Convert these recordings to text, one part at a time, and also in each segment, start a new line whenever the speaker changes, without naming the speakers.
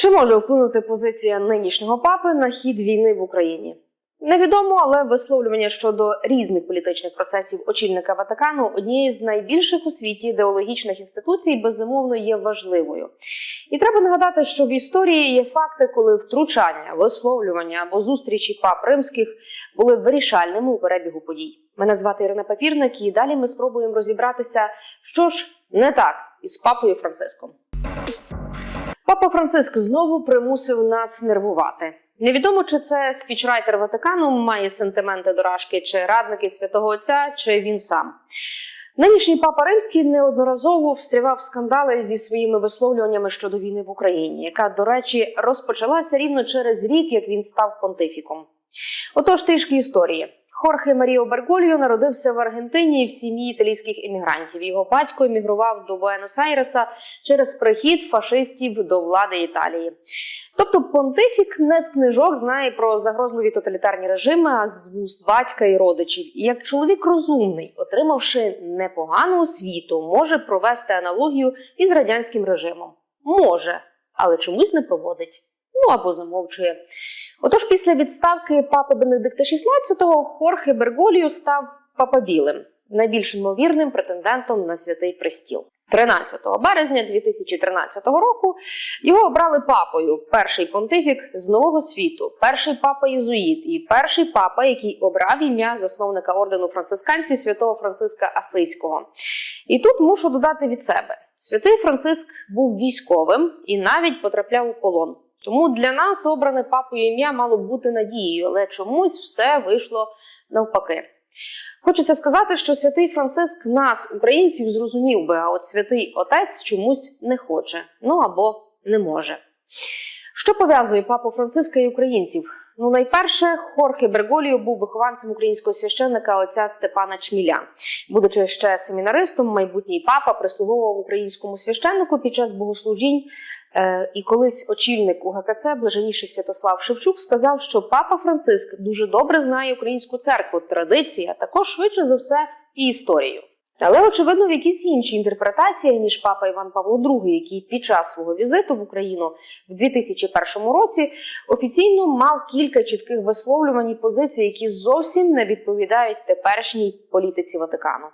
Чи може вплинути позиція нинішнього папи на хід війни в Україні? Невідомо, але висловлювання щодо різних політичних процесів очільника Ватикану однієї з найбільших у світі ідеологічних інституцій безумовно є важливою. І треба нагадати, що в історії є факти, коли втручання, висловлювання або зустрічі пап римських були вирішальними у перебігу подій. Мене звати Ірина Папірник, і далі ми спробуємо розібратися, що ж не так із папою Франциском. Папа Франциск знову примусив нас нервувати. Невідомо, чи це спічрайтер Ватикану має сентименти до Рашки, чи радники святого Отця, чи він сам. Нинішній папа Римський неодноразово встрівав скандали зі своїми висловлюваннями щодо війни в Україні, яка, до речі, розпочалася рівно через рік, як він став понтифіком. Отож, трішки історії. Хорхе Маріо Бергольо народився в Аргентині в сім'ї італійських іммігрантів. Його батько емігрував до Буенос-Айреса через прихід фашистів до влади Італії. Тобто понтифік не з книжок знає про загрозливі тоталітарні режими, а з вуст батька і родичів. І як чоловік розумний, отримавши непогану освіту, може провести аналогію із радянським режимом. Може, але чомусь не проводить. Ну або замовчує. Отож, після відставки папи Бенедикта XVI Хорхе Берголіо став папабілим, найбільш ймовірним претендентом на святий престіл. 13 березня 2013 року його обрали папою. Перший понтифік з нового світу, перший папа єзуїт і перший папа, який обрав ім'я засновника ордену францисканців святого Франциска Асийського. І тут мушу додати від себе: святий Франциск був військовим і навіть потрапляв у полон. Тому для нас обране папою ім'я мало бути надією, але чомусь все вийшло навпаки. Хочеться сказати, що святий Франциск нас, українців, зрозумів би, а от святий отець чомусь не хоче, ну або не може. Що пов'язує папу Франциска і українців? Ну, найперше, Хорхе Берголіо був вихованцем українського священника отця Степана Чміля. Будучи ще семінаристом, майбутній папа прислуговував українському священнику під час богослужінь. Е, і колись очільник УГКЦ, блаженніший Святослав Шевчук, сказав, що папа Франциск дуже добре знає українську церкву, традиції, а також швидше за все і історію. Але очевидно, в якісь інші інтерпретації ніж папа Іван Павло II, який під час свого візиту в Україну в 2001 році офіційно мав кілька чітких висловлювань і позицій, які зовсім не відповідають теперішній політиці Ватикану.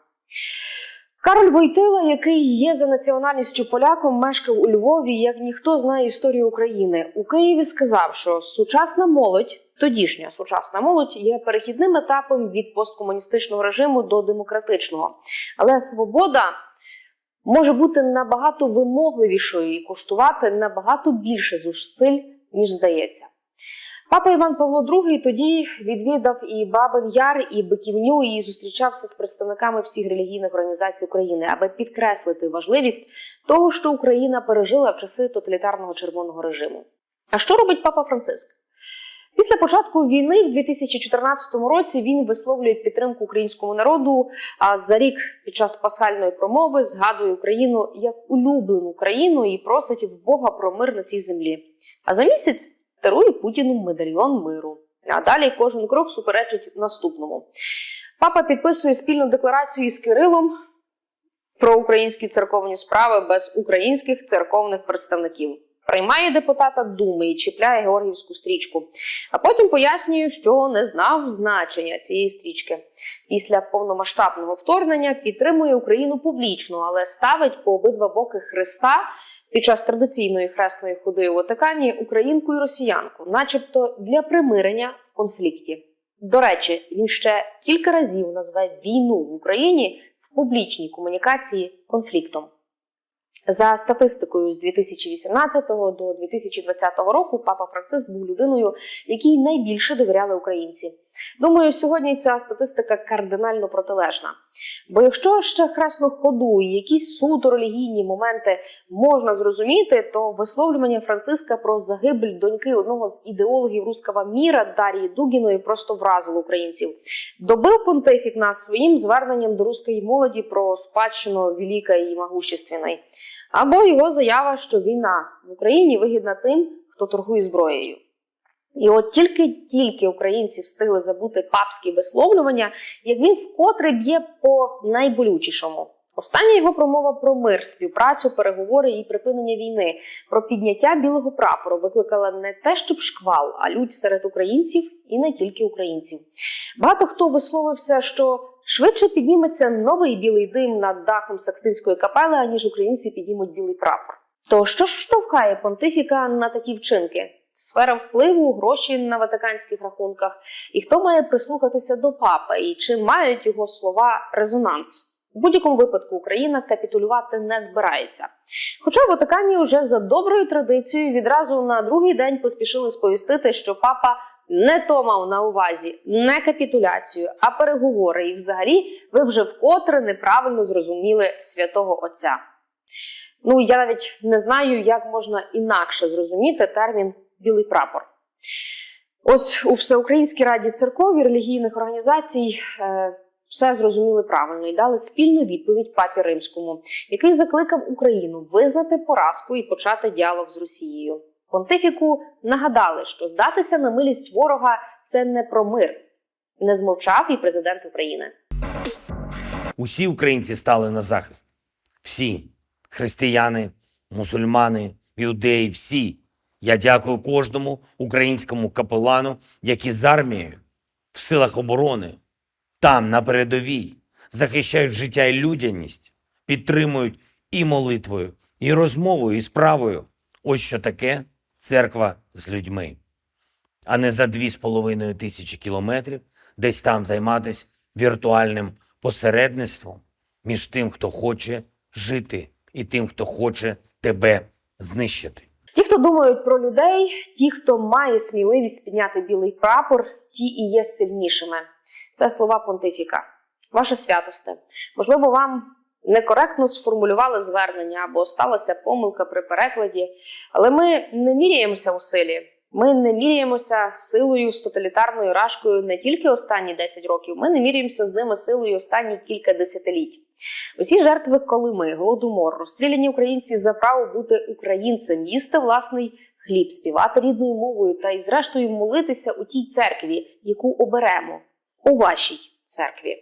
Кароль Войтила, який є за національністю поляком, мешкав у Львові, як ніхто знає історію України. У Києві сказав, що сучасна молодь, тодішня сучасна молодь, є перехідним етапом від посткомуністичного режиму до демократичного. Але свобода може бути набагато вимогливішою і коштувати набагато більше зусиль, ніж здається. Папа Іван Павло II тоді відвідав і Бабин Яр, і Биківню, і зустрічався з представниками всіх релігійних організацій України, аби підкреслити важливість того, що Україна пережила в часи тоталітарного червоного режиму. А що робить папа Франциск? Після початку війни в 2014 році він висловлює підтримку українському народу. А за рік під час пасхальної промови згадує Україну як улюблену країну і просить в Бога про мир на цій землі. А за місяць дарує Путіну медальйон миру. А далі кожен крок суперечить наступному. Папа підписує спільну декларацію із Кирилом про українські церковні справи без українських церковних представників. Приймає депутата Думи і чіпляє Георгівську стрічку, а потім пояснює, що не знав значення цієї стрічки. Після повномасштабного вторгнення підтримує Україну публічно, але ставить по обидва боки Христа під час традиційної хресної ходи у Ватикані українку і росіянку, начебто для примирення в конфлікті. До речі, він ще кілька разів назве війну в Україні в публічній комунікації конфліктом. За статистикою з 2018 до 2020 року папа Франциск був людиною, якій найбільше довіряли українці. Думаю, сьогодні ця статистика кардинально протилежна. Бо якщо ще хресну ходу і якісь суто релігійні моменти можна зрозуміти, то висловлювання Франциска про загибель доньки одного з ідеологів руского міра Дарії Дугіної просто вразило українців. Добив понтифік нас своїм зверненням до руської молоді про спадщину велика і могущественної. Або його заява, що війна в Україні вигідна тим, хто торгує зброєю. І от тільки-тільки українці встигли забути папські висловлювання, як він вкотре б'є по найболючішому. Остання його промова про мир, співпрацю, переговори і припинення війни, про підняття білого прапору викликала не те, щоб шквал, а лють серед українців і не тільки українців. Багато хто висловився, що швидше підніметься новий білий дим над дахом Сакстинської капели, аніж українці піднімуть білий прапор. То що ж штовхає понтифіка на такі вчинки? Сфера впливу, гроші на ватиканських рахунках, і хто має прислухатися до папи, і чи мають його слова резонанс? У будь-якому випадку Україна капітулювати не збирається. Хоча в Ватикані вже за доброю традицією відразу на другий день поспішили сповістити, що папа не то мав на увазі не капітуляцію, а переговори. І взагалі ви вже вкотре неправильно зрозуміли святого Отця. Ну я навіть не знаю, як можна інакше зрозуміти термін білий прапор. Ось у Всеукраїнській раді церков і релігійних організацій е, все зрозуміли правильно і дали спільну відповідь папі римському, який закликав Україну визнати поразку і почати діалог з Росією. Понтифіку нагадали, що здатися на милість ворога це не про мир. Не змовчав і президент України.
Усі українці стали на захист. Всі християни, мусульмани, іудеї, всі. Я дякую кожному українському капелану, які з армією в силах оборони, там, на передовій, захищають життя і людяність, підтримують і молитвою, і розмовою, і справою. Ось що таке церква з людьми, а не за дві з половиною тисячі кілометрів десь там займатися віртуальним посередництвом між тим, хто хоче жити, і тим, хто хоче тебе знищити.
Ті, хто думають про людей, ті, хто має сміливість підняти білий прапор, ті і є сильнішими. Це слова понтифіка. Ваше святосте. Можливо, вам некоректно сформулювали звернення або сталася помилка при перекладі, але ми не міряємося у силі. Ми не міряємося силою з тоталітарною рашкою не тільки останні 10 років, ми не міряємося з ними силою останні кілька десятиліть. Усі жертви Колими, голодомор, розстріляні українці за право бути українцем, їсти власний хліб, співати рідною мовою та і зрештою молитися у тій церкві, яку оберемо у вашій церкві.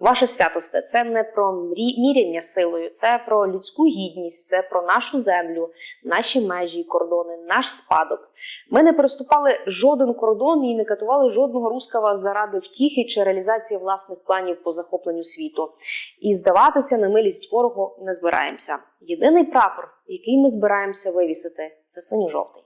Ваше святосте, це не про міряння силою, це про людську гідність, це про нашу землю, наші межі і кордони, наш спадок. Ми не переступали жоден кордон і не катували жодного рускава заради втіхи чи реалізації власних планів по захопленню світу. І здаватися на милість ворогу не збираємося. Єдиний прапор, який ми збираємося вивісити, це синьо-жовтий.